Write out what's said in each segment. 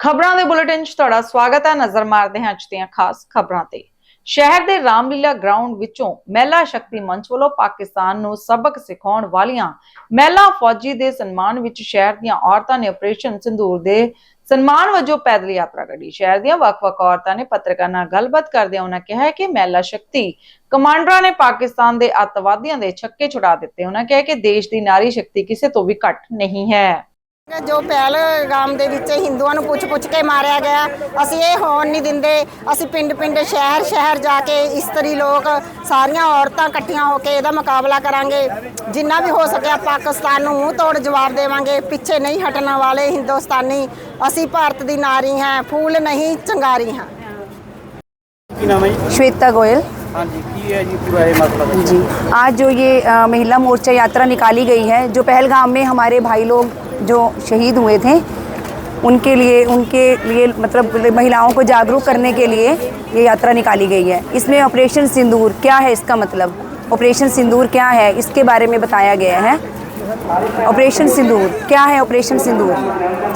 ਖਬਰਾਂ ਦੇ ਬੁਲੇਟਿਨ 'ਚ ਤੁਹਾਡਾ ਸਵਾਗਤ ਹੈ। ਨਜ਼ਰ ਮਾਰਦੇ ਹਾਂ ਅੱਜ ਦੀਆਂ ਖਾਸ ਖਬਰਾਂ ਤੇ। ਸ਼ਹਿਰ ਦੇ ਰਾਮਲੀਲਾ ਗਰਾਊਂਡ ਵਿੱਚੋਂ ਮਹਿਲਾ ਸ਼ਕਤੀ ਮੰਚ ਵੱਲੋਂ ਪਾਕਿਸਤਾਨ ਨੂੰ ਸਬਕ ਸਿਖਾਉਣ ਵਾਲੀਆਂ ਮਹਿਲਾ ਫੌਜੀ ਦੇ ਸਨਮਾਨ ਵਿੱਚ ਸ਼ਹਿਰ ਦੀਆਂ ਔਰਤਾਂ ਨੇ ਆਪਰੇਸ਼ਨ ਸਿੰਦੂਰ ਦੇ ਸਨਮਾਨ ਵਜੋਂ ਪੈਦਲ ਯਾਤਰਾ ਕੱਢੀ। ਸ਼ਹਿਰ ਦੀਆਂ ਵੱਖ-ਵੱਖ ਔਰਤਾਂ ਨੇ ਪੱਤਰਕਾਰਾਂ ਨਾਲ ਗੱਲਬਾਤ ਕਰਦਿਆਂ ਉਹਨਾਂ ਕਿਹਾ ਕਿ ਮਹਿਲਾ ਸ਼ਕਤੀ ਕਮਾਂਡਰਾਂ ਨੇ ਪਾਕਿਸਤਾਨ ਦੇ ਅੱਤਵਾਦੀਆਂ ਦੇ ਛੱਕੇ ਛੁਡਾ ਦਿੱਤੇ। ਉਹਨਾਂ ਕਿਹਾ ਕਿ ਦੇਸ਼ ਦੀ ਨਾਰੀ ਸ਼ਕਤੀ ਕਿਸੇ ਤੋਂ ਵੀ ਘੱਟ ਨਹੀਂ ਹੈ। ਜੋ ਪਹਿਲਗਾਮ ਦੇ ਵਿੱਚ ਹਿੰਦੂਆਂ ਨੂੰ ਪੁੱਛ-ਪੁੱਛ ਕੇ ਮਾਰਿਆ ਗਿਆ ਅਸੀਂ ਇਹ ਹੋਣ ਨਹੀਂ ਦਿੰਦੇ ਅਸੀਂ ਪਿੰਡ-ਪਿੰਡ ਸ਼ਹਿਰ-ਸ਼ਹਿਰ ਜਾ ਕੇ ਇਸਤਰੀ ਲੋਕ ਸਾਰੀਆਂ ਔਰਤਾਂ ਇਕੱਠੀਆਂ ਹੋ ਕੇ ਇਹਦਾ ਮੁਕਾਬਲਾ ਕਰਾਂਗੇ ਜਿੰਨਾ ਵੀ ਹੋ ਸਕਿਆ ਪਾਕਿਸਤਾਨ ਨੂੰ ਮੂੰਹ ਤੋੜ ਜਵਾਬ ਦੇਵਾਂਗੇ ਪਿੱਛੇ ਨਹੀਂ ਹਟਣ ਵਾਲੇ ਹਿੰਦੁਸਤਾਨੀ ਅਸੀਂ ਭਾਰਤ ਦੀ ਨਾਰੀ ਹਾਂ ਫੂਲ ਨਹੀਂ ਚੰਗਾਰੀ ਹਾਂ ਕੀ ਨਾਮ ਹੈ ਜੀ श्वेता गोयल ਹਾਂਜੀ ਕੀ ਹੈ ਜੀ ਪੂਰਾ ਇਹ ਮਸਲਾ ਦੱਸੋ। जी आज जो ये अ, महिला मोर्चा यात्रा निकाली गई है जो पहलगाम में हमारे भाई लोग जो शहीद हुए थे, उनके लिए उनके लिए मतलब महिलाओं को जागरूक करने के लिए ये यात्रा निकाली गई है। इसमें ऑपरेशन सिंदूर, क्या है इसका मतलब? ऑपरेशन सिंदूर क्या है? इसके बारे में बताया गया है। ऑपरेशन सिंदूर, क्या है ऑपरेशन सिंदूर?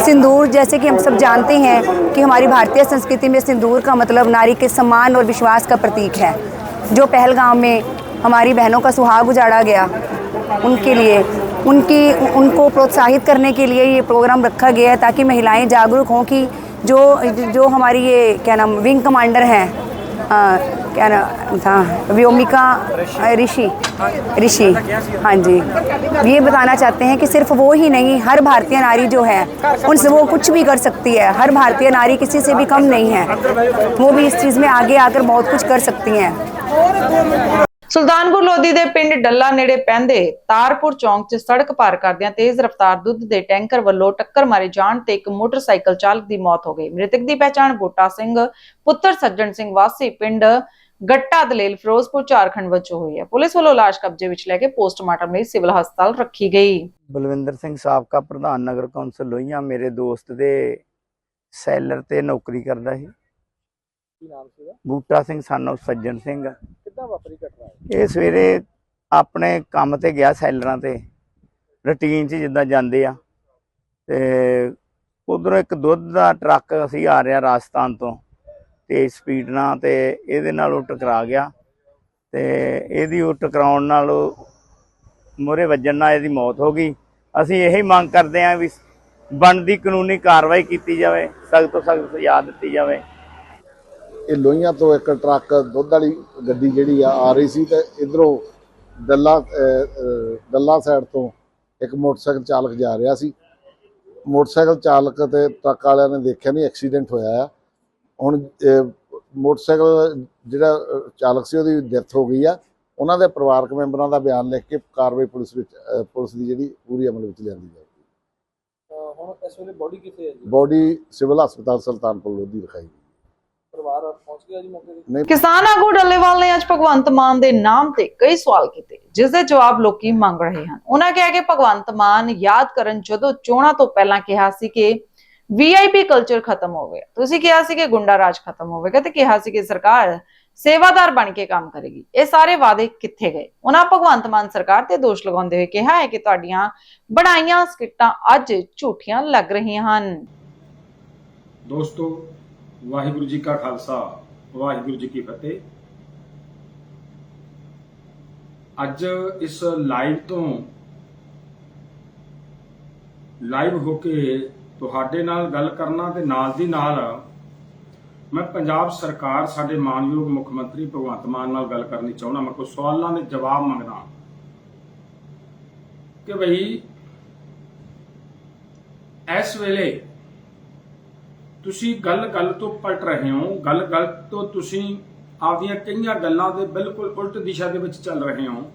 सिंदूर, जैसे कि हम सब जानते हैं कि हमारी भारतीय संस्कृति में सिंदूर का मतलब नारी के सम्मान और विश्वास का प्रतीक है। जो पहलगाम में हमारी बहनों का सुहाग उजाड़ा गया, उनके लिए उनकी, उनको प्रोत्साहित करने के लिए ये प्रोग्राम रखा गया है ताकि महिलाएँ जागरूक हों कि जो जो हमारी ये, क्या नाम विंग कमांडर हैं क्या नाम था, व्योमिका ऋषि ऋषि हाँ जी। ये बताना चाहते हैं कि सिर्फ़ वो ही नहीं, हर भारतीय नारी जो है उनसे वो कुछ भी कर सकती है, हर भारतीय नारी किसी से भी कम नहीं है। वो भी इस चीज़ में आगे आकर बहुत कुछ कर सकती हैं। ਸੁਲਤਾਨਪੁਰ ਲੋਧੀ ਦੇ ਪਿੰਡ ਡੱਲਾ ਨੇੜੇ ਪੈਂਦੇ ਤਾਰਪੁਰ ਚੌਂਕ 'ਚ ਸੜਕ ਪਾਰ ਕਰਦਿਆਂ ਤੇਜ਼ ਰਫ਼ਤਾਰ ਦੁੱਧ ਦੇ ਟੈਂਕਰ ਵੱਲੋਂ ਟੱਕਰ ਮਾਰੇ ਜਾਣ ਤੇ ਇੱਕ ਮੋਟਰਸਾਈਕਲ ਚਾਲਕ ਦੀ ਮੌਤ ਹੋ ਗਈ। ਮ੍ਰਿਤਕ ਦੀ ਪਛਾਣ ਬੂਟਾ ਸਿੰਘ ਪੁੱਤਰ ਸੱਜਣ ਸਿੰਘ ਵਾਸੀ ਪਿੰਡ ਗੱਟਾ ਦਲੇਲ ਫਿਰੋਜ਼ਪੁਰ ਝਾਰਖੰਡ ਵਜੋਂ ਹੋਈ ਹੈ। ਪੁਲਿਸ ਵੱਲੋਂ ਲਾਸ਼ ਕਬਜ਼ੇ ਵਿੱਚ ਲੈ ਕੇ ਪੋਸਟਮਾਰਟਮ ਲਈ ਸਿਵਲ ਹਸਪਤਾਲ ਰੱਖੀ ਗਈ। ਬਲਵਿੰਦਰ ਸਿੰਘ ਸਾਬਕਾ ਪ੍ਰਧਾਨ ਨਗਰ ਕੌਂਸਲ ਲੋਹੀਆਂ ਮੇਰੇ ਦੋਸਤ ਦੇ ਸੈਲਰ ਤੇ ਨੌਕਰੀ ਕਰਦਾ ਸੀ। ਕੀ ਨਾਮ ਸੀਗਾ? ਬੂਟਾ ਸਿੰਘ ਸਾਨੂੰ ਸੱਜਣ ਸਿੰਘ। ਕਿੱਦਾਂ ਵਾਪਰੀ ਘਟਨਾ? ਇਹ ਸਵੇਰੇ ਆਪਣੇ ਕੰਮ ਤੇ ਗਿਆ ਸੈਲਰਾਂ ਤੇ, ਰੁਟੀਨ 'ਚ ਜਿੱਦਾਂ ਜਾਂਦੇ ਆ। ਤੇ ਉਧਰੋਂ ਇੱਕ ਦੁੱਧ ਦਾ ਟਰੱਕ ਅਸੀਂ ਆ ਰਿਹਾ ਰਾਜਸਥਾਨ ਤੋਂ, ਤੇ ਸਪੀਡ ਨਾਲ ਤੇ ਇਹਦੇ ਨਾਲ ਉਹ ਟਕਰਾ ਗਿਆ। ਤੇ ਇਹਦੀ ਉਹ ਟਕਰਾਉਣ ਨਾਲ ਮੋਰੇ ਵੱਜਣ ਨਾਲ ਇਹਦੀ ਮੌਤ ਹੋ ਗਈ। ਅਸੀਂ ਇਹੀ ਮੰਗ ਕਰਦੇ ਆਂ ਵੀ ਬਣਦੀ ਕਾਨੂੰਨੀ ਕਾਰਵਾਈ ਕੀਤੀ ਜਾਵੇ, ਸਖਤ ਤੋਂ ਸਖਤ ਸਜ਼ਾ ਦਿੱਤੀ ਜਾਵੇ। ਇਹ ਲੋਹੀਆਂ ਤੋਂ ਇੱਕ ਟਰੱਕ ਦੁੱਧ ਵਾਲੀ ਗੱਡੀ ਜਿਹੜੀ ਆ ਆ ਰਹੀ ਸੀ ਤੇ ਇਧਰੋਂ ਦੱਲਾ ਦੱਲਾ ਸਾਈਡ ਤੋਂ ਇੱਕ ਮੋਟਰਸਾਈਕਲ ਚਾਲਕ ਜਾ ਰਿਹਾ ਸੀ। ਮੋਟਰਸਾਈਕਲ ਚਾਲਕ ਤੇ ਟਰੱਕ ਵਾਲਿਆਂ ਨੇ ਦੇਖਿਆ ਨਹੀਂ ਐਕਸੀਡੈਂਟ ਹੋਇਆ ਆ। ਹੁਣ ਮੋਟਰਸਾਈਕਲ ਜਿਹੜਾ ਚਾਲਕ ਸੀ ਉਹਦੀ ਡੈਥ ਹੋ ਗਈ ਆ। ਉਹਨਾਂ ਦੇ ਪਰਿਵਾਰਕ ਮੈਂਬਰਾਂ ਦਾ ਬਿਆਨ ਲਿਖ ਕੇ ਕਾਰਵਾਈ ਪੁਲਿਸ ਵਿੱਚ ਪੁਲਿਸ ਦੀ ਜਿਹੜੀ ਪੂਰੀ ਅਮਲ ਵਿੱਚ ਲਿਆਂਦੀ ਜਾਏਗੀ ਅਹ ਹੁਣ ਇਸ ਵੇਲੇ ਬੋਡੀ ਕਿੱਥੇ ਹੈ ਜੀ? ਬੋਡੀ ਸਿਵਲ ਹਸਪਤਾਲ ਸੁਲਤਾਨਪੁਰ ਲੋਧੀ ਰਖਾਈ ਗਈ। ਪਰਿਵਾਰ ਪਹੁੰਚ ਗਿਆ ਜੀ ਮੌਕੇ ਤੇ? ਨਹੀਂ। ਕਿਸਾਨ ਆਗੂ ਡੱਲੇਵਾਲ ਨੇ ਅੱਜ ਭਗਵੰਤ ਮਾਨ ਦੇ ਨਾਮ ਤੇ ਕਈ ਸਵਾਲ ਕੀਤੇ ਜਿਸ ਦੇ ਜਵਾਬ ਲੋਕੀ ਮੰਗ ਰਹੇ ਹਨ। ਉਹਨਾਂ ਕਿਹਾ ਕਿ ਭਗਵੰਤ ਮਾਨ ਯਾਦ ਕਰਨ ਜਦੋਂ ਚੋਣਾਂ ਤੋਂ ਪਹਿਲਾਂ ਕਿਹਾ ਸੀ ਕਿ ਵੀਆਈਪੀ ਕਲਚਰ ਖਤਮ ਹੋ ਗਿਆ ਤੁਸੀਂ ਕਿਹਾ ਸੀ ਕਿ ਗੁੰਡਾ ਰਾਜ ਖਤਮ ਹੋਵੇਗਾ ਤੇ ਕਿਹਾ ਸੀ ਕਿ ਸਰਕਾਰ ਸੇਵਾਦਾਰ ਬਣ ਕੇ ਕੰਮ ਕਰੇਗੀ। ਇਹ ਸਾਰੇ ਵਾਅਦੇ ਕਿੱਥੇ ਗਏ? ਉਹਨਾਂ ਭਗਵੰਤ ਮਾਨ ਸਰਕਾਰ ਤੇ ਦੋਸ਼ ਲਗਾਉਂਦੇ ਹੋਏ ਕਿਹਾ ਹੈ ਕਿ ਤੁਹਾਡੀਆਂ ਬਣਾਈਆਂ ਸਕਿੱਟਾਂ ਅੱਜ ਝੂਠੀਆਂ ਲੱਗ ਰਹੀਆਂ ਹਨ। ਦੋਸਤੋ ਵਾਹਿਗੁਰੂ ਜੀ ਕਾ ਖਾਲਸਾ, ਵਾਹਿਗੁਰੂ ਜੀ ਕੀ ਫਤਿਹ। ਅੱਜ ਇਸ ਲਾਈਵ ਤੋਂ ਲਾਈਵ ਹੋ ਕੇ ਤੁਹਾਡੇ ਨਾਲ ਗੱਲ ਕਰਨਾ ਤੇ ਨਾਲ ਦੀ ਨਾਲ ਮੈਂ ਪੰਜਾਬ ਸਰਕਾਰ ਸਾਡੇ ਮਾਨਯੋਗ ਮੁੱਖ ਮੰਤਰੀ ਭਗਵੰਤ ਮਾਨ ਨਾਲ ਗੱਲ ਕਰਨੀ ਚਾਹੁੰਦਾ। ਮੈਂ ਕੁਝ ਸਵਾਲਾਂ ਦੇ ਜਵਾਬ ਮੰਗਦਾ ਕਿ ਭਈ ਇਸ ਵੇਲੇ ਤੁਸੀਂ ਗੱਲ-ਗੱਲ ਤੋਂ ਪਲਟ ਰਹੇ ਹੋ ਗੱਲ-ਗੱਲ ਤੋਂ ਤੁਸੀਂ ਆਪਦੀਆਂ ਕਈਆਂ ਗੱਲਾਂ ਦੇ ਬਿਲਕੁਲ ਉਲਟ ਦਿਸ਼ਾ ਦੇ ਵਿੱਚ ਚੱਲ ਰਹੇ ਹੋ,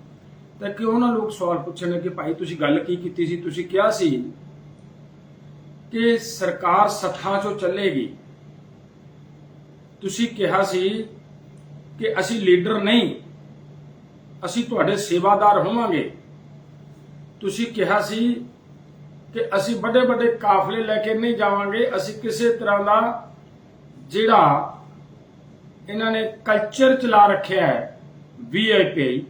ਤਾਂ ਕਿਉਂ ਨਾ ਲੋਕ ਸਵਾਲ ਪੁੱਛਣ ਕਿ ਭਾਈ, ਤੁਸੀਂ ਗੱਲ ਕੀ ਕੀਤੀ ਸੀ? ਤੁਸੀਂ ਕਿਹਾ ਸੀ ਕਿ ਸਰਕਾਰ ਸੱਥਾਂ 'ਚੋਂ ਚੱਲੇਗੀ। ਤੁਸੀਂ ਕਿਹਾ ਸੀ ਕਿ ਅਸੀਂ ਲੀਡਰ ਨਹੀਂ, ਅਸੀਂ ਤੁਹਾਡੇ ਸੇਵਾਦਾਰ ਹੋਵਾਂਗੇ। ਤੁਸੀਂ ਕਿਹਾ ਸੀ ਕਿ ਅਸੀਂ ਵੱਡੇ ਵੱਡੇ ਕਾਫਲੇ ਲੈ ਕੇ ਨਹੀਂ ਜਾਵਾਂਗੇ। ਅਸੀਂ ਕਿਸੇ ਤਰ੍ਹਾਂ ਦਾ ਜਿਹੜਾ ਇਹਨਾਂ ਨੇ ਕਲਚਰ ਚਲਾ ਰੱਖਿਆ ਹੈ ਵੀਆਈਪੀ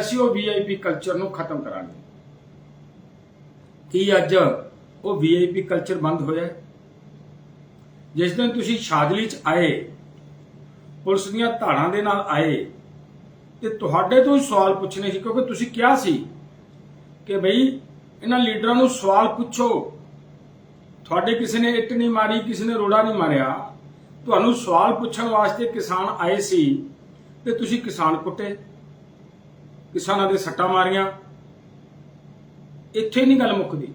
ਅਸੀਂ ਉਹ ਵੀਆਈਪੀ ਕਲਚਰ ਨੂੰ ਖਤਮ ਕਰਾਂਗੇ। ਕੀ ਅੱਜ ਉਹ ਵੀਆਈਪੀ ਕਲਚਰ ਬੰਦ ਹੋਇਆ ਜਿਸ ਦਿਨ ਤੁਸੀਂ ਸ਼ਾਦਲੀ 'ਚ ਆਏ, ਪੁਲਿਸ ਦੀਆਂ ਧਾੜਾਂ ਦੇ ਨਾਲ ਆਏ, ਤੇ ਤੁਹਾਡੇ ਤੋਂ ਹੀ ਸਵਾਲ ਪੁੱਛਣੇ ਸੀ, ਕਿਉਂਕਿ ਤੁਸੀਂ ਕਿਹਾ ਸੀ ਕਿ ਬਈ ਇਹਨਾਂ ਲੀਡਰਾਂ ਨੂੰ ਸਵਾਲ ਪੁੱਛੋ, ਤੁਹਾਡੇ ਕਿਸੇ ਨੇ ਇੱਟ ਨਹੀਂ ਮਾਰੀ, ਕਿਸੇ ਨੇ ਰੋੜਾ ਨਹੀਂ ਮਾਰਿਆ? ਤੁਹਾਨੂੰ ਸਵਾਲ ਪੁੱਛਣ ਵਾਸਤੇ ਕਿਸਾਨ ਆਏ ਸੀ ਤੇ ਤੁਸੀਂ ਕਿਸਾਨ ਕੁੱਟੇ, ਕਿਸਾਨਾਂ ਦੇ ਸੱਟਾਂ ਮਾਰੀਆਂ। ਇੱਥੇ ਨਹੀਂ ਗੱਲ ਮੁੱਕਦੀ।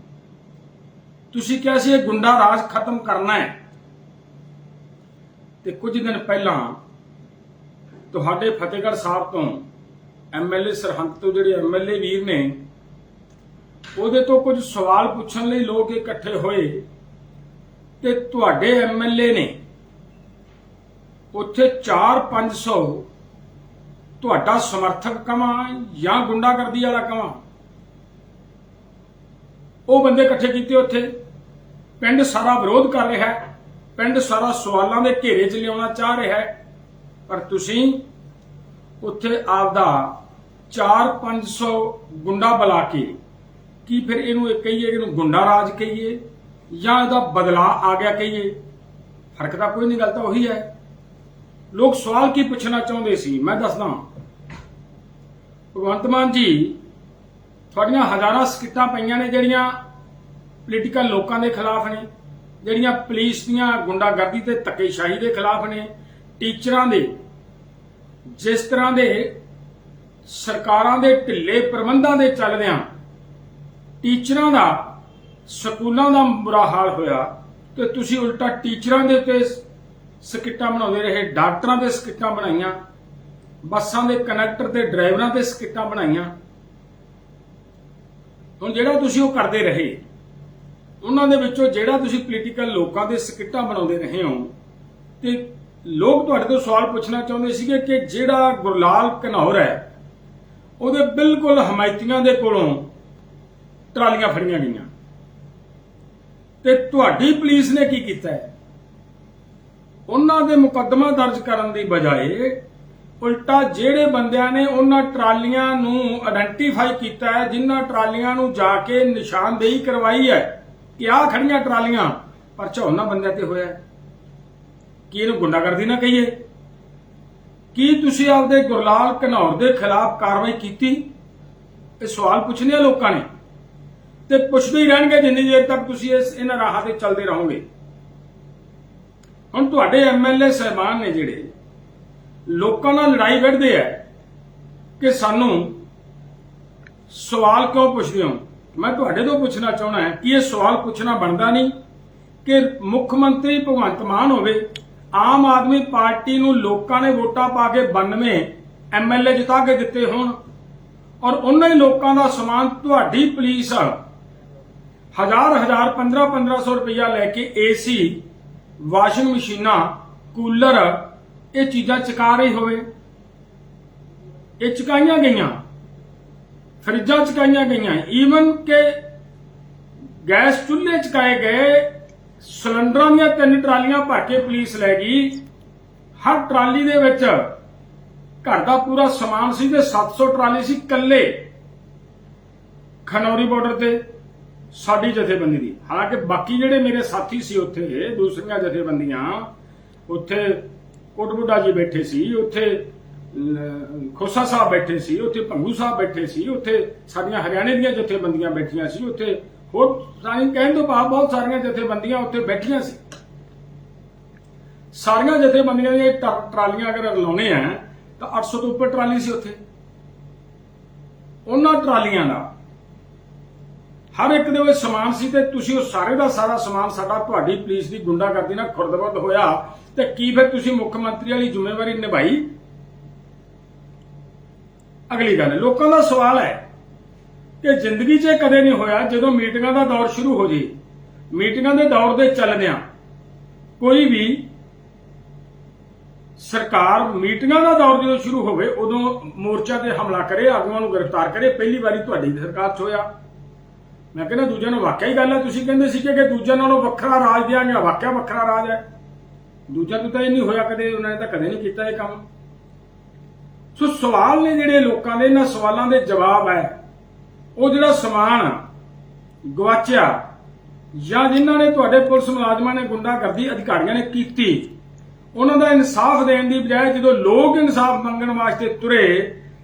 ਤੁਸੀਂ ਕਿਹਾ ਸੀ ਇਹ ਗੁੰਡਾ ਰਾਜ ਖਤਮ ਕਰਨਾ ਹੈ। ਤੇ ਕੁਝ ਦਿਨ ਪਹਿਲਾਂ ਤੁਹਾਡੇ ਫਤਿਹਗੜ੍ਹ ਸਾਹਿਬ ਤੋਂ ਐਮਐਲਏ ਸਰਹੰਦ ਤੋਂ ਜਿਹੜੇ ਐਮਐਲਏ ਵੀਰ ਨੇ ਉਹਦੇ ਤੋਂ ਕੁਝ ਸਵਾਲ ਪੁੱਛਣ ਲਈ ਲੋਕ ਇਕੱਠੇ ਹੋਏ ਤੇ ਤੁਹਾਡੇ ਐਮਐਲਏ ਨੇ ਉੱਥੇ 4-500 ਤੁਹਾਡਾ ਸਮਰਥਕ ਕਵਾਂ ਜਾਂ ਗੁੰਡਾਗਰਦੀ ਵਾਲਾ ਕਵਾਂ ਉਹ ਬੰਦੇ ਇਕੱਠੇ ਕੀਤੇ ਉੱਥੇ। ਪਿੰਡ ਸਾਰਾ ਵਿਰੋਧ ਕਰ ਰਿਹਾ ਹੈ। ਪਿੰਡ ਸਾਰਾ ਸਵਾਲਾਂ ਦੇ ਘੇਰੇ 'ਚ ਲਿਆਉਣਾ ਚਾਹ ਰਿਹਾ ਹੈ। ਪਰ ਤੁਸੀਂ ਉੱਥੇ ਆਪਦਾ 4-500 ਗੁੰਡਾ ਬੁਲਾ ਕੇ ਕੀ ਫਿਰ ਇਹਨੂੰ ਇਹ ਕਹੀਏ, ਇਹਨੂੰ ਗੁੰਡਾ ਰਾਜ ਕਹੀਏ ਜਾਂ ਇਹਦਾ ਬਦਲਾ ਆ ਗਿਆ ਕਹੀਏ? ਫ਼ਰਕ ਤਾਂ ਕੋਈ ਨਹੀਂ, ਗੱਲ ਤਾਂ ਉਹੀ ਹੈ। ਲੋਕ ਸਵਾਲ ਕੀ ਪੁੱਛਣਾ ਚਾਹੁੰਦੇ ਸੀ? ਮੈਂ ਦੱਸਦਾ ਭਗਵੰਤ ਮਾਨ ਜੀ, ਤੁਹਾਡੀਆਂ ਹਜ਼ਾਰਾਂ ਸਕਿੱਟਾਂ ਪਈਆਂ ਨੇ ਜਿਹੜੀਆਂ ਪੋਲੀਟੀਕਲ ਲੋਕਾਂ ਦੇ ਖਿਲਾਫ ਨੇ, ਜਿਹੜੀਆਂ ਪੁਲਿਸ ਦੀਆਂ ਗੁੰਡਾਗਰਦੀ ਤੇ ਧੱਕੇਸ਼ਾਹੀ ਦੇ ਖਿਲਾਫ ਨੇ, ਟੀਚਰਾਂ ਦੇ, ਜਿਸ ਤਰ੍ਹਾਂ ਦੇ ਸਰਕਾਰਾਂ ਦੇ ਢਿੱਲੇ ਪ੍ਰਬੰਧਾਂ ਦੇ ਚੱਲਦਿਆਂ ਟੀਚਰਾਂ ਦਾ, ਸਕੂਲਾਂ ਦਾ ਬੁਰਾ ਹਾਲ ਹੋਇਆ ਤੇ ਤੁਸੀਂ ਉਲਟਾ ਟੀਚਰਾਂ ਦੇ ਉੱਤੇ ਸਕਿੱਟਾਂ ਬਣਾਉਂਦੇ ਰਹੇ, ਡਾਕਟਰਾਂ ਦੇ ਸਕਿੱਟਾਂ ਬਣਾਈਆਂ, ਬੱਸਾਂ ਦੇ ਕਨੈਕਟਰ ਤੇ ਡਰਾਈਵਰਾਂ ਤੇ ਸਕਿੱਟਾਂ ਬਣਾਈਆਂ। ਹੁਣ ਜਿਹੜਾ ਤੁਸੀਂ ਉਹ ਕਰਦੇ ਰਹੇ, ਉਹਨਾਂ ਦੇ ਵਿੱਚੋਂ ਜਿਹੜਾ ਤੁਸੀਂ ਪੋਲੀਟੀਕਲ ਲੋਕਾਂ ਦੇ ਸਕਿੱਟਾਂ ਬਣਾਉਂਦੇ ਰਹੇ ਹੋ, ਤੇ ਲੋਕ ਤੁਹਾਡੇ ਤੋਂ ਸਵਾਲ ਪੁੱਛਣਾ ਚਾਹੁੰਦੇ ਸੀਗੇ ਕਿ ਜਿਹੜਾ ਗੁਰਲਾਲ ਘਨੌਰ ਹੈ, ਉਹਦੇ ਬਿਲਕੁਲ ਹਮਾਇਤੀਆਂ ਦੇ ਕੋਲੋਂ ਟਰਾਲੀਆਂ ਫੜੀਆਂ ਗਈਆਂ। ਤੇ ਤੁਹਾਡੀ ਪੁਲਿਸ ਨੇ ਕੀ ਕੀਤਾ ਹੈ? ਉਹਨਾਂ ਦੇ ਮੁਕੱਦਮਾ ਦਰਜ ਕਰਨ ਦੀ ਬਜਾਏ ਉਲਟਾ ਜਿਹੜੇ ਬੰਦਿਆਂ ਨੇ ਉਹਨਾਂ ਟਰਾਲੀਆਂ ਨੂੰ ਆਇਡੈਂਟੀਫਾਈ ਕੀਤਾ ਹੈ, ਜਿਨ੍ਹਾਂ ਟਰਾਲੀਆਂ ਨੂੰ ਜਾ ਕੇ ਨਿਸ਼ਾਨਦੇਹੀ ਕਰਵਾਈ ਹੈ, ਕਿ ਆਹ ਖੜੀਆਂ ਟਰਾਲੀਆਂ, ਪਰਚਾ ਉਹਨਾਂ ਬੰਦਿਆਂ ਤੇ ਹੋਇਆ ਕੀ ਇਹਨੂੰ ਗੁੰਡਾਗਰਦੀ ਨਾ ਕਹੀਏ? ਕੀ ਤੁਸੀਂ ਆਪਦੇ ਗੁਰਲਾਲ ਘਨੌਰ ਦੇ ਖਿਲਾਫ ਕਾਰਵਾਈ ਕੀਤੀ? ਇਹ ਸਵਾਲ ਪੁੱਛਣੇ ਆ ਲੋਕਾਂ ਨੇ। ਤੇ ਪੁੱਛਦੇ ਹੀ ਰਹਿਣਗੇ ਜਿੰਨੀ ਦੇਰ ਤੱਕ ਤੁਸੀਂ ਇਸ ਇਹਨਾਂ ਰਾਹਾਂ ਤੇ ਚੱਲਦੇ ਰਹੋਗੇ। ਹੁਣ ਤੁਹਾਡੇ ਐਮਐਲਏ ਸਹਿਬਾਨ ਨੇ ਜਿਹੜੇ, ਲੋਕਾਂ ਨਾਲ ਲੜਾਈ ਵਿੱਢਦੇ ਆ ਕਿ ਸਾਨੂੰ ਸਵਾਲ ਕਿਉਂ ਪੁੱਛਦੇ ਹੋ? ਮੈਂ ਤੁਹਾਡੇ ਤੋਂ ਪੁੱਛਣਾ ਚਾਹਣਾ ਹੈ ਕਿ ਇਹ ਸਵਾਲ ਪੁੱਛਣਾ ਬਣਦਾ ਨਹੀਂ ਕਿ ਮੁੱਖ ਮੰਤਰੀ ਭਗਵੰਤ ਮਾਨ ਹੋਵੇ, ਆਮ ਆਦਮੀ ਪਾਰਟੀ ਨੂੰ ਲੋਕਾਂ ਨੇ ਵੋਟਾਂ ਪਾ ਕੇ 92 ਐਮਐਲਏ ਜਿਤਾ ਕੇ ਦਿੱਤੇ ਹੋਣ ਔਰ ਉਹਨਾਂ ਹੀ ਲੋਕਾਂ ਦਾ ਸਮਾਨ ਤੁਹਾਡੀ ਪੁਲਿਸ ਹਜ਼ਾਰ ਹਜ਼ਾਰ 15 1500 ਰੁਪਇਆ ਲੈ ਕੇ ਏਸੀ ਵਾਸ਼ਿੰਗ ਮਸ਼ੀਨਾਂ, ਕੂਲਰ, ਇਹ ਚੀਜ਼ਾਂ ਚਕਾ ਰਹੀ ਹੋਵੇ। ਇਹ ਚੁਕਾਈਆਂ ਗਈਆਂ। ਫਰਿੱਜਾਂ ਚਕਾਈਆਂ ਗਈਆਂ। ਈਵਨ ਕਿ ਗੈਸ ਚੁੱਲ੍ਹੇ ਚੁਕਾਏ ਗਏ, ਸਿਲੰਡਰਾਂ ਦੀਆਂ ਤਿੰਨ ਟਰਾਲੀਆਂ ਭਰ ਕੇ ਪੁਲਿਸ ਲੈ ਗਈ। ਹਰ ਟਰਾਲੀ ਦੇ ਵਿੱਚ ਘਰ ਦਾ ਪੂਰਾ ਸਮਾਨ ਸੀ ਤੇ 700 ਟਰਾਲੀ ਸੀ ਕੱਲੇ ਖਨੌਰੀ ਬਾਰਡਰ ਤੇ। ਸਾਡੀ ਜਥੇਬੰਦੀ ਦੀ। ਹਾਲਾਂਕਿ ਬਾਕੀ ਜਿਹੜੇ ਮੇਰੇ ਸਾਥੀ ਸੀ ਉੱਥੇ ਦੂਸਰੀਆਂ ਜਥੇਬੰਦੀਆਂ, ਉੱਥੇ ਕੋਟਬੁੱਡਾ ਜੀ ਬੈਠੇ ਸੀ, ਉੱਥੇ ਖੋਸਾ ਸਾਹਿਬ ਬੈਠੇ ਸੀ, ਉੱਥੇ ਭੰਗੂ ਸਾਹਿਬ ਬੈਠੇ ਸੀ, ਉੱਥੇ ਸਾਡੀਆਂ ਹਰਿਆਣੇ ਦੀਆਂ ਜਥੇਬੰਦੀਆਂ ਬੈਠੀਆਂ ਸੀ, ਉੱਥੇ ਹੋਰ ਸਾਰੀ ਕਹਿਣ ਤੋਂ ਭਾਵ ਬਹੁਤ ਸਾਰੀਆਂ ਜਥੇਬੰਦੀਆਂ ਉੱਥੇ ਬੈਠੀਆਂ ਸੀ। ਸਾਰੀਆਂ ਜਥੇਬੰਦੀਆਂ ਦੀਆਂ ਟਰ- ਟਰਾਲੀਆਂ ਅਗਰ ਲਾਉਣੇ ਆ, ਤਾਂ 800 ਤੋਂ ਉੱਪਰ ਟਰਾਲੀ ਸੀ ਉੱਥੇ। ਉਹਨਾਂ ਟਰਾਲੀਆਂ ਦਾ ਹਰ ਇੱਕ ਦੇ ਵਿੱਚ ਸਮਾਨ ਸੀ ਤੇ ਤੁਸੀਂ ਉਹ ਸਾਰੇ ਦਾ ਸਾਰਾ ਸਮਾਨ ਸਾਡਾ ਤੁਹਾਡੀ ਪੁਲਿਸ ਦੀ ਗੁੰਡਾਗਰਦੀ ਨਾਲ ਖੁਰਦਬੁਰਦ ਹੋਇਆ ਤੇ ਕੀ ਫਿਰ ਤੁਸੀਂ ਮੁੱਖ ਮੰਤਰੀ ਵਾਲੀ ਜ਼ਿੰਮੇਵਾਰੀ ਨਿਭਾਈ? ਅਗਲੀ ਗੱਲ, ਲੋਕਾਂ ਦਾ ਸਵਾਲ ਹੈ ਕਿ ਜ਼ਿੰਦਗੀ 'ਚ ਇਹ ਕਦੇ ਨਹੀਂ ਹੋਇਆ ਜਦੋਂ ਮੀਟਿੰਗਾਂ ਦਾ ਦੌਰ ਸ਼ੁਰੂ ਹੋ ਜੇ। ਮੀਟਿੰਗਾਂ ਦੇ ਦੌਰ ਦੇ ਚੱਲਦਿਆਂ ਕੋਈ ਵੀ ਸਰਕਾਰ ਮੀਟਿੰਗਾਂ ਦਾ ਦੌਰ ਜਦੋਂ ਸ਼ੁਰੂ ਹੋਵੇ, ਉਦੋਂ ਮੋਰਚਾ ਤੇ ਹਮਲਾ ਕਰੇ, ਆਗੂਆਂ ਨੂੰ ਗ੍ਰਿਫਤਾਰ ਕਰੇ। ਪਹਿਲੀ ਵਾਰੀ ਤੁਹਾਡੀ ਸਰਕਾਰ 'ਚ ਹੋਇਆ। ਮੈਂ ਕਹਿੰਦਾ ਦੂਜਿਆਂ ਨੂੰ ਵਾਕਿਆ ਹੀ ਗੱਲ ਹੈ, ਤੁਸੀਂ ਕਹਿੰਦੇ ਸੀ ਕਿ ਦੂਜਿਆਂ ਨਾਲੋਂ ਵੱਖਰਾ ਰਾਜ ਦਿਆਂਗੇ ਵਾਕਿਆ ਵੱਖਰਾ ਰਾਜ ਹੈ। ਦੂਜਾ ਤੋਂ ਤਾਂ ਇਹ ਨਹੀਂ ਹੋਇਆ ਕਦੇ, ਉਹਨਾਂ ਨੇ ਤਾਂ ਕਦੇ ਨਹੀਂ ਕੀਤਾ ਇਹ ਕੰਮ। ਸੋ ਸਵਾਲ ਨੇ ਜਿਹੜੇ ਲੋਕਾਂ ਦੇ, ਇਹਨਾਂ ਸਵਾਲਾਂ ਦੇ ਜਵਾਬ ਹੈ, ਉਹ ਜਿਹੜਾ ਸਮਾਨ ਗਵਾਚਿਆ ਜਾਂ ਜਿਨ੍ਹਾਂ ਨੇ ਤੁਹਾਡੇ ਪੁਲਿਸ ਮੁਲਾਜ਼ਮਾਂ ਨੇ ਗੁੰਡਾਗਰਦੀ ਅਧਿਕਾਰੀਆਂ ਨੇ ਕੀਤੀ, ਉਹਨਾਂ ਦਾ ਇਨਸਾਫ ਦੇਣ ਦੀ ਬਜਾਏ ਜਦੋਂ ਲੋਕ ਇਨਸਾਫ ਮੰਗਣ ਵਾਸਤੇ ਤੁਰੇ,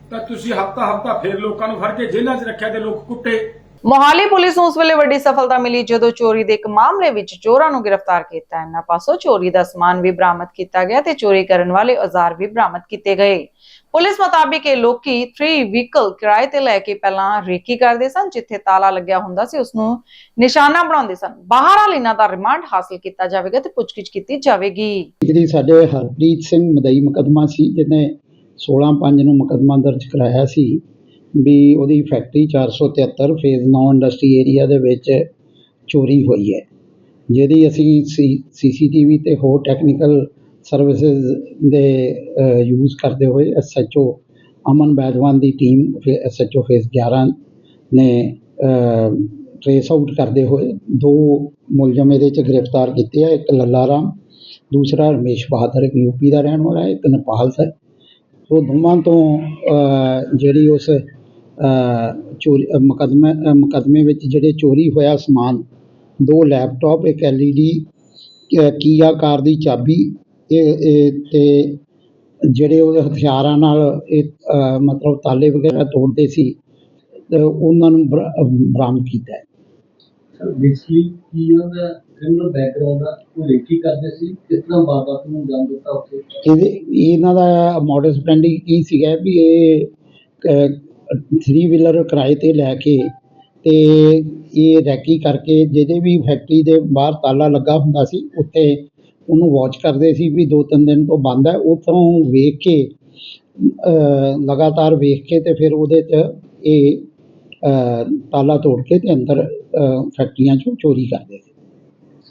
ਤਾਂ ਤੁਸੀਂ ਹਫਤਾ ਹਫਤਾ ਫੇਰ ਲੋਕਾਂ ਨੂੰ ਫੜ ਕੇ ਜੇਲ੍ਹਾਂ 'ਚ ਰੱਖਿਆ ਤੇ ਲੋਕ ਕੁੱਟੇ। ਮੋਹਾਲੀ ਪੁਲਿਸ ਨੂੰ ਉਸ ਵੇਲੇ ਵੱਡੀ ਸਫਲਤਾ ਮਿਲੀ ਜਦੋਂ ਚੋਰੀ ਦੇ ਇੱਕ ਮਾਮਲੇ ਵਿੱਚ ਚੋਰਾਂ ਨੂੰ ਗ੍ਰਿਫਤਾਰ ਕੀਤਾ। ਇਹਨਾਂ ਪਾਸੋਂ ਚੋਰੀ ਦਾ ਸਮਾਨ ਵੀ ਬਰਾਮਦ ਕੀਤਾ ਗਿਆ ਤੇ ਚੋਰੀ ਕਰਨ ਵਾਲੇ ਔਜ਼ਾਰ ਵੀ ਬਰਾਮਦ ਕੀਤੇ ਗਏ। ਪੁਲਿਸ ਮੁਤਾਬਿਕ ਇਹ ਲੋਕੀ 3 ਵਹੀਕਲ ਕਿਰਾਏ ਤੇ ਲੈ ਕੇ ਪਹਿਲਾਂ ਰੇਕੀ ਕਰਦੇ ਸਨ, ਜਿੱਥੇ ਤਾਲਾ ਲੱਗਿਆ ਹੁੰਦਾ ਸੀ ਉਸ ਨੂੰ ਨਿਸ਼ਾਨਾ ਬਣਾਉਂਦੇ ਸਨ। ਬਾਹਰ ਇਹਨਾਂ ਦਾ ਰਿਮਾਂਡ ਹਾਸਲ ਕੀਤਾ ਜਾਵੇਗਾ ਤੇ ਪੁੱਛਗਿੱਛ ਕੀਤੀ ਜਾਵੇਗੀ। ਜਿਹੜੀ ਸਾਡੇ ਹਰਪ੍ਰੀਤ ਸਿੰਘ ਮਦਈ ਮੁਕੱਦਮਾ ਸੀ, ਜਿਹਨੇ 16/5 ਨੂੰ ਮੁਕੱਦਮਾ ਦਰਜ ਕਰਾਇਆ ਸੀ ਵੀ ਉਹਦੀ ਫੈਕਟਰੀ 473 ਫੇਜ਼ ਨੌ ਇੰਡਸਟਰੀ ਏਰੀਆ ਦੇ ਵਿੱਚ ਚੋਰੀ ਹੋਈ ਹੈ। ਜਿਹਦੀ ਅਸੀਂ ਸੀ ਸੀ ਸੀ ਟੀ ਵੀ ਅਤੇ ਹੋਰ ਟੈਕਨੀਕਲ ਸਰਵਿਸਿਜ਼ ਦੇ ਯੂਜ਼ ਕਰਦੇ ਹੋਏ ਐਸਐਚਓ ਅਮਨ ਬੈਦਵਾਨ ਦੀ ਟੀਮ ਐਸਐਚਓ ਫੇਜ਼ 11 ਨੇ ਟਰੇਸ ਆਊਟ ਕਰਦੇ ਹੋਏ ਦੋ ਮੁਲਜ਼ਮ ਇਹਦੇ ਚ ਗ੍ਰਿਫਤਾਰ ਕੀਤੇ ਆ, ਇੱਕ ਲੱਲਾ ਰਾਮ, ਦੂਸਰਾ ਰਮੇਸ਼ ਬਹਾਦਰ, ਇੱਕ ਯੂਪੀ ਦਾ ਰਹਿਣ ਵਾਲਾ ਇੱਕ ਨੇਪਾਲ ਦਾ ਉਹ ਦੋਵਾਂ ਤੋਂ ਜਿਹੜੀ ਉਸ ਚੋਰੀ ਮੁਕੱਦਮੇ ਮੁਕੱਦਮੇ ਵਿੱਚ ਜਿਹੜੇ ਚੋਰੀ ਹੋਇਆ ਸਮਾਨ ਦੋ ਲੈਪਟਾਪ ਇੱਕ ਐਲਈਡੀ ਕੀਆ ਕਾਰ ਦੀ ਚਾਬੀ ਇਹ ਇਹ ਤੇ ਜਿਹੜੇ ਉਹਦੇ ਹਥਿਆਰਾਂ ਨਾਲ ਇਹ ਮਤਲਬ ਤਾਲੇ ਵਗੈਰਾ ਤੋੜਦੇ ਸੀ ਉਹਨਾਂ ਨੂੰ ਬਰਾ- ਬਰਾਮਦ ਕੀਤਾ ਹੈ। ਸਰ ਬੇਸਿਕਲੀ ਕੀ ਉਹਦਾ ਕ੍ਰਿਮੀਨਲ ਬੈਕਗ੍ਰਾਉਂਡ ਆ ਉਹ ਰੇਕੀ ਕਰਦੇ ਸੀ? ਕਿਸ ਤਰ੍ਹਾਂ ਵਾਰਦਾਤ ਨੂੰ ਅੰਜਾਮ ਦਿੱਤਾ ਉੱਥੇ? ਇਹਦੇ ਇਹਨਾਂ ਦਾ ਮੋਡਸ ਬ੍ਰਾਂਡਿੰਗ ਕੀ ਸੀਗਾ ਵੀ ਇਹ 3 ਵੀਲਰ ਕਿਰਾਏ ਤੇ ਲੈ ਕੇ ਤੇ ਇਹ ਰੈਕੀ ਕਰਕੇ ਜਿਹਦੇ ਵੀ ਫੈਕਟਰੀ ਦੇ ਬਾਹਰ ਤਾਲਾ ਲੱਗਾ ਹੁੰਦਾ ਸੀ ਉੱਥੇ ਉਹਨੂੰ ਵਾਚ ਕਰਦੇ ਸੀ ਵੀ ਦੋ ਤਿੰਨ ਦਿਨ ਤੋਂ ਬੰਦ ਹੈ। ਉੱਥੋਂ ਵੇਖ ਕੇ ਲਗਾਤਾਰ ਵੇਖ ਕੇ ਤੇ ਫਿਰ ਉਹਦੇ 'ਚ ਇਹ ਤਾਲਾ ਤੋੜ ਕੇ ਤੇ ਅੰਦਰ ਫੈਕਟਰੀਆਂ 'ਚੋਂ ਚੋਰੀ ਕਰਦੇ ਸੀ।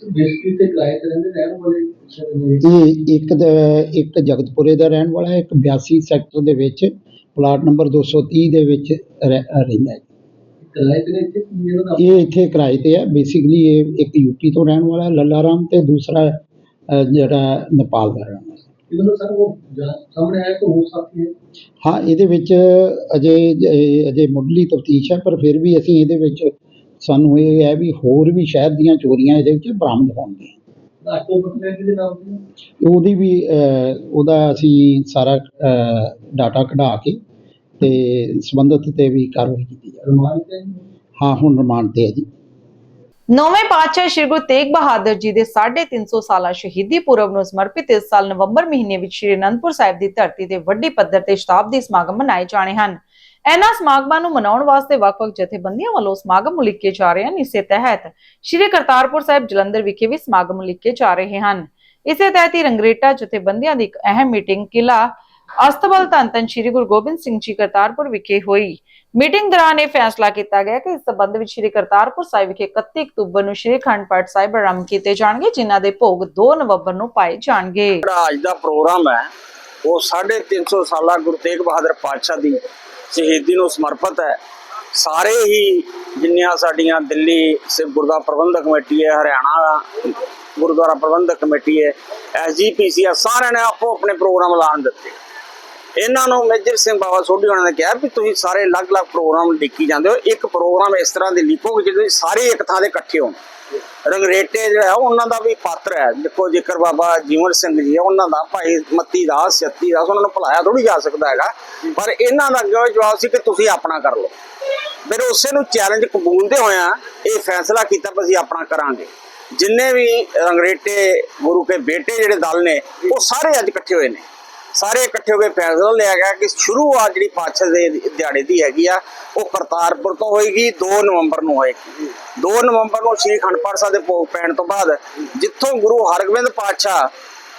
ਬੇਸਿਕਲੀ ਤੇ ਕਿਰਾਏ ਤੇ ਰਹਿੰਦੇ ਰਹਿਣ ਵਾਲੇ ਸ਼ਹਿਰ ਦੇ ਇਹ ਇੱਕ ਇੱਕ ਜਗਤਪੁਰੇ ਦਾ ਰਹਿਣ ਵਾਲਾ ਹੈ ਇੱਕ 82 ਸੈਕਟਰ ਦੇ ਵਿੱਚ ਪਲਾਟ ਨੰਬਰ 230 ਦੇ ਵਿੱਚ ਰਹਿ- ਰਹਿੰਦਾ ਹੈ। ਕਿਰਾਏ ਤੇ ਨੇ ਇੱਥੇ? ਕੀ ਇਹਨਾਂ ਦਾ ਇਹ ਇੱਥੇ ਕਿਰਾਏ ਤੇ ਹੈ। ਬੇਸਿਕਲੀ ਇਹ ਇੱਕ ਯੂਪੀ ਤੋਂ ਰਹਿਣ ਵਾਲਾ ਹੈ ਲੱਲਾ ਰਾਮ ਤੇ ਦੂਸਰਾ ਜਿਹੜਾ ਨੇਪਾਲ ਦਾ ਰਹਿਣ ਵਾਲਾ ਹੈ। ਇਹਨਾਂ ਦਾ ਸਰ ਉਹ ਜਾਂ- ਸਾਹਮਣੇ ਆਇਆ ਕਿ ਹੋ ਸਕਦੀ ਹੈ? ਹਾਂ ਇਹਦੇ ਵਿੱਚ ਅਜੇ ਅਜੇ ਮੁੱਢਲੀ ਤਫਤੀਸ਼ ਹੈ ਪਰ ਫਿਰ ਵੀ ਅਸੀਂ ਇਹਦੇ ਵਿੱਚ ਸਾਨੂੰ ਇਹ ਹੈ ਵੀ ਹੋਰ ਵੀ ਸ਼ਹਿਰ ਦੀਆਂ ਚੋਰੀਆਂ ਇਹਦੇ ਵਿੱਚ ਬਰਾਮਦ ਹੋਣਗੀਆਂ। ਉਹਦੀ ਵੀ ਉਹਦਾ ਅਸੀਂ ਸਾਰਾ ਡਾਟਾ ਕਢਾ ਕੇ ਤੇ ਸੰਬੰਧਿਤ ਤੇ ਵੀ ਕਾਰਵਾਈ ਕੀਤੀ ਰਮਾਨ ਤੇ ਹਾਂ ਹੁਣ ਰਿਮਾਂਡ ਤੇ ਹੈ ਜੀ। ਨੌਵੇਂ ਪਾਤਸ਼ਾਹ ਸ੍ਰੀ ਗੁਰੂ ਤੇਗ ਬਹਾਦਰ ਜੀ ਦੇ 350 ਸਾਲਾ ਸ਼ਹੀਦੀ ਪੁਰਬ ਨੂੰ ਸਮਰਪਿਤ ਇਸ ਸਾਲ ਨਵੰਬਰ ਮਹੀਨੇ ਵਿੱਚ ਸ੍ਰੀ ਅਨੰਦਪੁਰ ਸਾਹਿਬ ਦੀ ਧਰਤੀ ਤੇ ਵੱਡੀ ਪੱਧਰ ਤੇ ਸ਼ਤਾਬਦੀ ਸਮਾਗਮ ਮਨਾਏ ਜਾਣੇ ਹਨ। ਇਹਨਾਂ ਸਮਾਗਮਾਂ ਨੂੰ ਮਨਾਉਣ ਵਾਸਤੇ ਵੱਖ-ਵੱਖ ਜਥੇਬੰਦੀਆਂ ਵੱਲੋਂ ਸਮਾਗਮ ਉਲੀਕੇ ਜਾ ਰਹੇ ਹਨ। ਇਸੇ ਤਹਿਤ ਸ੍ਰੀ ਕਰਤਾਰਪੁਰ ਸਾਹਿਬ ਜਲੰਧਰ ਵਿਖੇ ਵੀ ਸਮਾਗਮ ਉਲੀਕੇ ਜਾ ਰਹੇ ਹਨ। ਇਸੇ ਤਹਿਤ ਹੀ ਰੰਗਰੇਟਾ ਜਥੇਬੰਦੀਆਂ ਦੀ ਇੱਕ ਅਹਿਮ ਮੀਟਿੰਗ ਕਿਲਾ ਅਸਤਬਲ ਧੰਨ ਸ੍ਰੀ ਗੁਰੂ ਗੋਬਿੰਦ ਸਿੰਘ ਜੀ ਕਰਤਾਰਪੁਰ ਵਿਖੇ ਹੋਈ। ਮੀਟਿੰਗ ਦੌਰਾਨ ਇਹ ਫੈਸਲਾ ਕੀਤਾ ਗਿਆ ਕਿ ਇਸ ਸੰਬੰਧ ਵਿੱਚ ਸ੍ਰੀ ਕਰਤਾਰਪੁਰ ਸਾਹਿਬ ਵਿਖੇ 31 ਅਕਤੂਬਰ ਨੂੰ ਸ੍ਰੀ ਅਖੰਡ ਪਾਠ ਸਾਹਿਬ ਆਰੰਭ ਕੀਤੇ ਜਾਣਗੇ, ਜਿਨ੍ਹਾਂ ਦੇ ਭੋਗ 2 ਨਵੰਬਰ ਨੂੰ ਪਾਏ ਜਾਣਗੇ। ਜਿਹੜਾ ਅੱਜ ਦਾ ਪ੍ਰੋਗਰਾਮ ਹੈ, ਉਹ 350 ਸਾਲਾ ਗੁਰੂ ਤੇਗ ਬਹਾਦਰ ਪਾਤਸ਼ਾਹ ਦੀ ਸ਼ਹੀਦੀ ਨੂੰ ਸਮਰਪਿਤ ਹੈ। ਸਾਰੇ ਹੀ ਜਿੰਨੀਆਂ ਸਾਡੀਆਂ ਦਿੱਲੀ ਸਿੱਖ ਗੁਰਦੁਆਰਾ ਪ੍ਰਬੰਧਕ ਕਮੇਟੀ ਹੈ, ਹਰਿਆਣਾ ਗੁਰਦੁਆਰਾ ਪ੍ਰਬੰਧਕ ਕਮੇਟੀ ਹੈ ਐਸਜੀਪੀਸੀ ਆ ਸਾਰਿਆਂ ਨੇ ਆਪੋ ਆਪਣੇ ਪ੍ਰੋਗਰਾਮ ਐਲਾਨ ਦਿੱਤੇ। ਇਹਨਾਂ ਨੂੰ ਮੇਜਰ ਸਿੰਘ ਬਾਵਾ ਸੋਢੀ ਉਹਨਾਂ ਨੇ ਕਿਹਾ ਵੀ ਤੁਸੀਂ ਸਾਰੇ ਅਲੱਗ-ਅਲੱਗ ਪ੍ਰੋਗਰਾਮ ਲਿਖੀ ਜਾਂਦੇ ਹੋ। ਇੱਕ ਪ੍ਰੋਗਰਾਮ ਇਸ ਤਰ੍ਹਾਂ ਦੇ ਲਿਖੋ ਕਿ ਜਿਹਦੇ ਸਾਰੇ ਇੱਕ ਥਾਂ ਤੇ ਇਕੱਠੇ ਹੋਣ। ਰੰਗਰੇਟੇ ਜਿਹੜਾ ਉਹਨਾਂ ਦਾ ਵੀ ਪਾਤਰ ਹੈ। ਦੇਖੋ, ਜੇਕਰ ਬਾਬਾ ਜੀਵਨ ਸਿੰਘ ਜੀ ਹੈ ਉਹਨਾਂ ਦਾ ਭਾਈ ਮੱਤੀ ਦਾਸ ਸੱਤੀ ਦਾਸ, ਉਹਨਾਂ ਨੂੰ ਭੁਲਾਇਆ ਥੋੜੀ ਜਾ ਸਕਦਾ ਹੈਗਾ। ਪਰ ਇਹਨਾਂ ਦਾ ਅੱਗੇ ਜਵਾਬ ਸੀ ਕਿ ਤੁਸੀਂ ਆਪਣਾ ਕਰ ਲਓ। ਫਿਰ ਉਸੇ ਨੂੰ ਚੈਲੰਜ ਕਬੂਲਦੇ ਹੋਇਆ ਇਹ ਫੈਸਲਾ ਕੀਤਾ ਵੀ ਅਸੀਂ ਆਪਣਾ ਕਰਾਂਗੇ। ਜਿੰਨੇ ਵੀ ਰੰਗਰੇਟੇ ਗੁਰੂ ਕੇ ਬੇਟੇ ਜਿਹੜੇ ਦਲ ਨੇ, ਉਹ ਸਾਰੇ ਅੱਜ ਇਕੱਠੇ ਹੋਏ ਨੇ। ਸਾਰੇ ਇਕੱਠੇ ਹੋ ਕੇ ਫੈਸਲਾ ਲਿਆ ਗਿਆ ਕਿ ਸ਼ੁਰੂਆਤ ਜਿਹੜੀ ਪਾਤਸ਼ਾਹ ਦੇ ਦਿਹਾੜੇ ਦੀ ਹੈਗੀ ਆ, ਉਹ ਕਰਤਾਰਪੁਰ ਤੋਂ ਹੋਏਗੀ 2 ਨਵੰਬਰ ਨੂੰ ਹੋਏਗੀ। 2 ਨਵੰਬਰ ਨੂੰ ਸ੍ਰੀ ਅਖੰਡ ਪਾਠ ਸਾਹਿਬ ਦੇ ਭੋਗ ਪੈਣ ਤੋਂ ਬਾਅਦ ਜਿੱਥੋਂ ਗੁਰੂ ਹਰਗੋਬਿੰਦ ਪਾਤਸ਼ਾਹ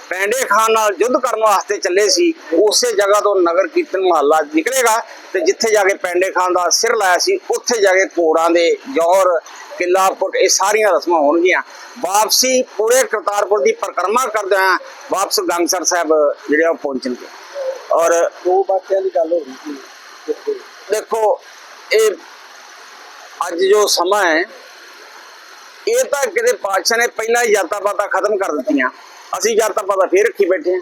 ਪੈਂਡੇ ਖਾਨ ਨਾਲ ਯੁੱਧ ਕਰਨ ਵਾਸਤੇ ਚੱਲੇ ਸੀ, ਉਸੇ ਜਗ੍ਹਾ ਤੋਂ ਨਗਰ ਕੀਰਤਨ ਮਹੱਲਾ ਨਿਕਲੇਗਾ ਤੇ ਜਿੱਥੇ ਜਾ ਕੇ ਪੈਂਡੇ ਖਾਨ ਦਾ ਸਿਰ ਲਾਇਆ ਸੀ, ਉੱਥੇ ਜਾ ਕੇ ਘੋੜਾਂ ਦੇ ਜੌਹਰ ਕਿਲਾ ਇਹ ਸਾਰੀਆਂ ਰਸਮਾਂ ਹੋਣਗੀਆਂ। ਵਾਪਸੀ ਪੂਰੇ ਕਰਤਾਰਪੁਰ ਦੀ ਪਰਿਕਰਮਾ ਕਰਦੇ ਆ ਵਾਪਸ ਗੰਗਸਰ ਸਾਹਿਬ ਜਿਹੜੇ ਆ ਪਹੁੰਚਣਗੇ। ਔਰ ਦੋ ਬਾਕਿਆਂ ਦੀ ਗੱਲ ਹੋ ਰਹੀ ਸੀ। ਦੇਖੋ ਇਹ ਅੱਜ ਜੋ ਸਮਾਂ ਹੈ ਇਹ ਤਾਂ ਕਿਤੇ ਪਾਤਸ਼ਾਹ ਨੇ ਪਹਿਲਾਂ ਹੀ ਜਾਤਾਂ ਪਾਤਾਂ ਖਤਮ ਕਰ ਦਿੱਤੀਆਂ। ਅਸੀਂ ਜਾਤਾਂ ਪਾਤਾਂ ਫੇਰ ਰੱਖੀ ਬੈਠੇ ਹਾਂ।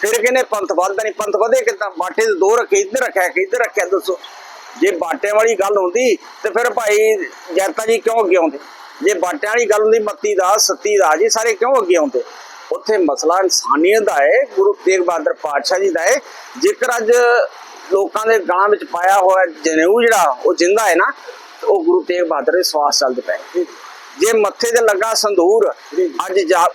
ਫਿਰ ਕਹਿੰਦੇ ਪੰਥ ਵੱਧਦਾ ਨਹੀਂ। ਪੰਥ ਵਧੇ ਕਿੱਦਾਂ? ਬਾਟੇ ਦੇ ਦੋ ਰੱਖੇ ਇੱਧਰ ਰੱਖਿਆ ਕਿ ਇੱਧਰ ਰੱਖਿਆ ਦੱਸੋ। ਜੇ ਬਾਟੇ ਵਾਲੀ ਗੱਲ ਹੁੰਦੀ ਤੇ ਫਿਰ ਭਾਈ ਜਨਤਾ ਜੀ ਕਿਉਂ ਅੱਗੇ ਆਉਂਦੇ? ਜੇ ਬਾਟਿਆਂ ਵਾਲੀ ਗੱਲ ਹੁੰਦੀ ਮੱਤੀ ਦਾ ਸੱਤੀ ਦਾ ਜੀ ਸਾਰੇ ਕਿਉਂ ਅੱਗੇ ਆਉਂਦੇ? ਉੱਥੇ ਮਸਲਾ ਇਨਸਾਨੀਅਤ ਦਾ ਹੈ ਗੁਰੂ ਤੇਗ ਬਹਾਦਰ ਪਾਤਸ਼ਾਹ ਜੀ ਦਾ ਹੈ ਜੇਕਰ ਅੱਜ ਲੋਕਾਂ ਦੇ ਗਲਾਂ ਵਿੱਚ ਪਾਇਆ ਹੋਇਆ ਜਨੇਊ ਜਿਹੜਾ ਉਹ ਜਿੰਦਾ ਹੈ ਨਾ ਉਹ ਗੁਰੂ ਤੇਗ ਬਹਾਦਰ ਦੇ ਸਵਾਸ ਚੱਲਦੇ ਪਏ। ਜੇ ਮੱਥੇ ਤੇ ਲੱਗਾ ਸੰਧੂਰ ਅੱਜ ਜਾ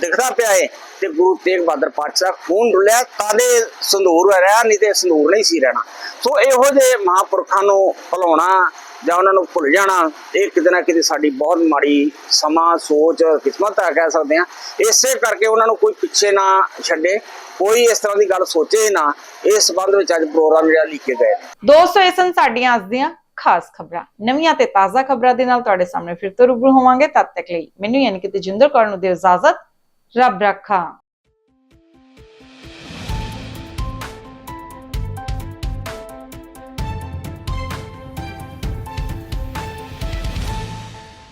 ਦਿਖਦਾ ਪਿਆ ਏ ਤੇ ਗੁਰੂ ਤੇਗ ਬਹਾਦਰ ਪਾਤਸ਼ਾਹ, ਖੂਨ ਡੁੱਲਿਆ ਤਾਦੇ ਸੰਧੂਰ ਰਿਹਾ ਨਹੀਂ ਤੇ ਸੰਧੂਰ ਨਹੀਂ ਸੀ ਰਹਿਣਾ। ਸੋ ਇਹੋ ਜਿਹੇ ਮਹਾਂਪੁਰਖਾਂ ਨੂੰ ਭੁਲਾਉਣਾ ਜਾਂ ਉਹਨਾਂ ਨੂੰ ਭੁੱਲ ਜਾਣਾ, ਇਹ ਕਿਤੇ ਨਾ ਕਿਤੇ ਸਾਡੀ ਬਹੁਤ ਮਾੜੀ ਸਮਾਂ, ਸੋਚ, ਕਿਸਮਤ ਆ ਕਹਿ ਸਕਦੇ ਆ ਇਸੇ ਕਰਕੇ ਉਹਨਾਂ ਨੂੰ ਕੋਈ ਪਿੱਛੇ ਨਾ ਛੱਡੇ, ਕੋਈ ਇਸ ਤਰ੍ਹਾਂ ਦੀ ਗੱਲ ਸੋਚੇ ਨਾ, ਇਸ ਸੰਬੰਧ ਵਿੱਚ ਅੱਜ ਪ੍ਰੋਗਰਾਮ ਜਿਹੜਾ ਲਿਖੇ ਗਏ ਦੋਸਤੋ ਇਹ ਸਨ ਸਾਡੀਆਂ ਅੱਜ ਦੀਆਂ ਖਾਸ ਖਬਰਾਂ। ਨਵੀਆਂ ਤੇ ਤਾਜ਼ਾ ਖਬਰਾਂ ਦੇ ਨਾਲ ਤੁਹਾਡੇ ਸਾਹਮਣੇ ਫਿਰ ਤੋਂ ਰੂਬਰੂ ਹੋਵਾਂਗੇ। ਤਦ ਤੱਕ ਲਈ ਮੈਨੂੰ ਯਾਨੀ ਕਿ ਤੇਜਿੰਦਰ ਕੌਰ ਨੂੰ ਦਿਓ ਇਜਾਜ਼ਤ। ਰੱਬ ਰੱਖਾ।